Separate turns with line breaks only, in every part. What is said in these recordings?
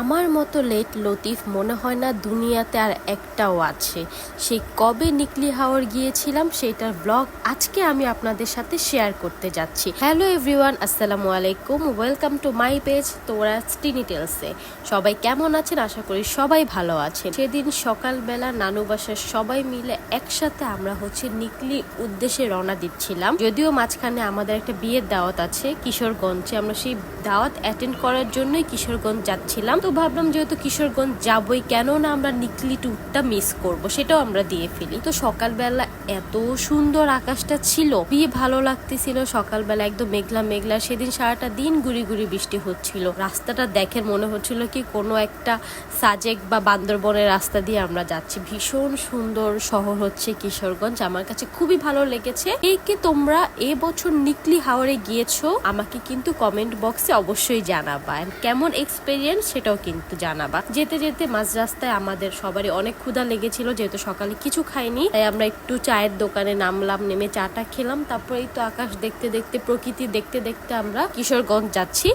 আমার মতো লেট লতিফ মনে হয় না দুনিয়াতে আর একটাও আছে। সেই কবে নিকলি হাওয়ার গিয়েছিলাম সেটার ব্লগ আজকে আমি আপনাদের সাথে শেয়ার করতে যাচ্ছি। হ্যালো এভরিওয়ান, আসসালামু আলাইকুম। ওয়েলকাম টু মাই পেজ তোরা স্টিনি টেলসে। সবাই কেমন আছেন? আশা করি সবাই ভালো আছেন। সেদিন সকালবেলা নানু বাসার সবাই মিলে একসাথে আমরা হচ্ছে নিকলি উদ্দেশ্যে রওনা দিচ্ছিলাম। যদিও মাঝখানে আমাদের একটা বিয়ের দাওয়াত আছে কিশোরগঞ্জে। আমরা সেই দাওয়াত অ্যাটেন্ড করার জন্যই কিশোরগঞ্জ যাচ্ছিলাম। তো ভাবলাম যেহেতু কিশোরগঞ্জ যাবই কেন না আমরা নিকলি ট্যুরটা মিস করব, সেটাও আমরা দিয়ে ফেলি। তো সকালবেলা এত সুন্দর আকাশটা ছিল। বিয়ে ভালো লাগতেছিল সকালবেলা, একদম মেঘলা মেঘলা। সেদিন সারাটা দিন গুড়ি গুড়ি বৃষ্টি হচ্ছিল। রাস্তাটা দেখে মনে হচ্ছিল কি কোনো একটা সাজেক বা বান্দরবনের রাস্তা দিয়ে আমরা যাচ্ছি। ভীষণ সুন্দর শহর হচ্ছে কিশোরগঞ্জ। আমার কাছে খুবই ভালো লেগেছে। এই কি তোমরা এবছর নিকলি হাওড়ে গিয়েছো, আমাকে কিন্তু কমেন্ট বক্সে অবশ্যই জানাবা। কেমন এক্সপেরিয়েন্স সেটাও কিন্তু জানাবা। যেতে যেতে মাঝ রাস্তায় আমাদের সবারই অনেক ক্ষুধা লেগেছিল, যেহেতু সকালে কিছু খাইনি, তাই আমরা একটু চায়ের দোকানে নামলাম, নেমে চাটা খেলাম তারপরে এই তো আকাশ দেখতে দেখতে, প্রকৃতি দেখতে দেখতে আমরা কিশোরগঞ্জ যাচ্ছি।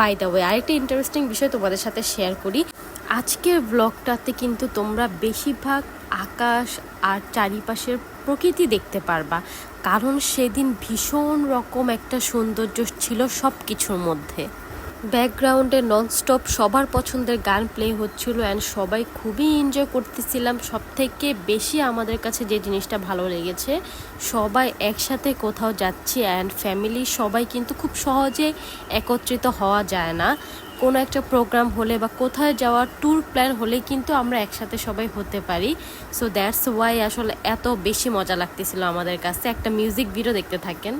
বাই দ্য ওয়ে আরেকটা ইন্টারেস্টিং বিষয় তোমাদের সাথে শেয়ার করি। আজকের ব্লগটাতে কিন্তু তোমরা বেশিরভাগ আকাশ আর চারিপাশের প্রকৃতি দেখতে পারবা। কারণ সেদিন ভীষণ রকম একটা সৌন্দর্য ছিল সব কিছুর মধ্যে। ব্যাকগ্রাউন্ডে ননস্টপ সবার পছন্দের গান প্লে হচ্ছিল অ্যান্ড সবাই খুবই এনজয় করতেছিলাম। সব থেকে বেশি আমাদের কাছে যে জিনিসটা ভালো লেগেছে, সবাই একসাথে কোথাও যাচ্ছি অ্যান্ড ফ্যামিলি সবাই কিন্তু খুব সহজে একত্রিত হওয়া যায় না। কোনো একটা প্রোগ্রাম হলে বা কোথায় যাওয়ার ট্যুর প্ল্যান হলে কিন্তু আমরা একসাথে সবাই হতে পারি। সো দ্যাটস ওয়াই আসলে এত বেশি মজা লাগতেছিল আমাদের কাছে। একটা মিউজিক ভিডিও দেখতে থাকেন।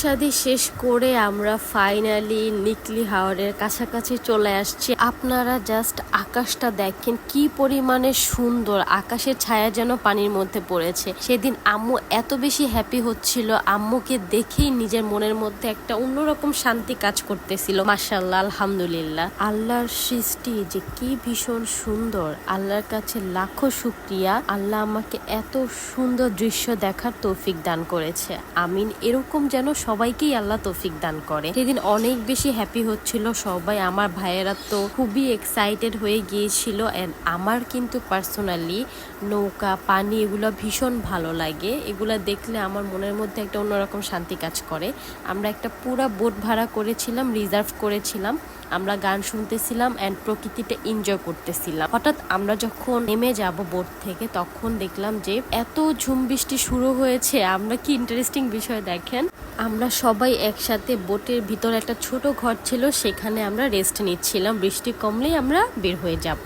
শাদী শেষ করে আমরা ফাইনালি নিকলি হাওয়ারের কাছাকাছি চলে আসছি। আপনারা জাস্ট আকাশটা দেখেন কি পরিমাণে সুন্দর, আকাশের ছায়া যেন পানির মধ্যে পড়েছে। সেদিন আম্মু এত বেশি হ্যাপি হচ্ছিল, আম্মুকে দেখেই নিজের মনের মধ্যে একটা অন্যরকম শান্তি কাজ করতেছিল। মাসাল্লাহ আলহামদুলিল্লাহ। আল্লাহর সৃষ্টি যে কি ভীষণ সুন্দর, আল্লাহর কাছে লাখো শুক্রিয়া। আল্লাহ আমাকে এত সুন্দর দৃশ্য দেখার তৌফিক দান করেছে। আমিন, এরকম যেন সবাইকেই আল্লাহ তৌফিক দান করে। সেদিন অনেক বেশি হ্যাপি হচ্ছিল সবাই। আমার ভাইয়েরা তো খুবই এক্সাইটেড হয়ে গিয়েছিল অ্যান্ড আমার কিন্তু পার্সোনালি নৌকা, পানি এগুলো ভীষণ ভালো লাগে। এগুলো দেখলে আমার মনের মধ্যে একটা অন্যরকম শান্তি কাজ করে। আমরা একটা পুরা বোট ভাড়া করেছিলাম রিজার্ভ করেছিলাম। আমরা গান শুনতেছিলাম অ্যান্ড প্রকৃতিটা এনজয় করতেছিলাম। হঠাৎ আমরা যখন নেমে যাব বোট থেকে, তখন দেখলাম যে এত ঝুম বৃষ্টি শুরু হয়েছে। আমরা কি ইন্টারেস্টিং বিষয় দেখেন? আমরা সবাই একসাথে বোটের ভিতরে একটা ছোট ঘর ছিল, সেখানে আমরা রেস্ট নিচ্ছিলাম। বৃষ্টি কমলেই আমরা বের হয়ে যাব।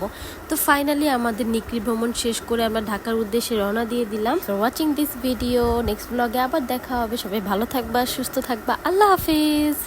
তো ফাইনালি আমাদের নিকরি ভ্রমণ শেষ করে আমরা ঢাকার উদ্দেশ্যে রওনা দিয়ে দিলাম। ওয়াচিং দিস ভিডিও নেক্সট ব্লগে আবার দেখা হবে। সবাই ভালো থাকবা, সুস্থ থাকবা। আল্লাহ হাফিজ!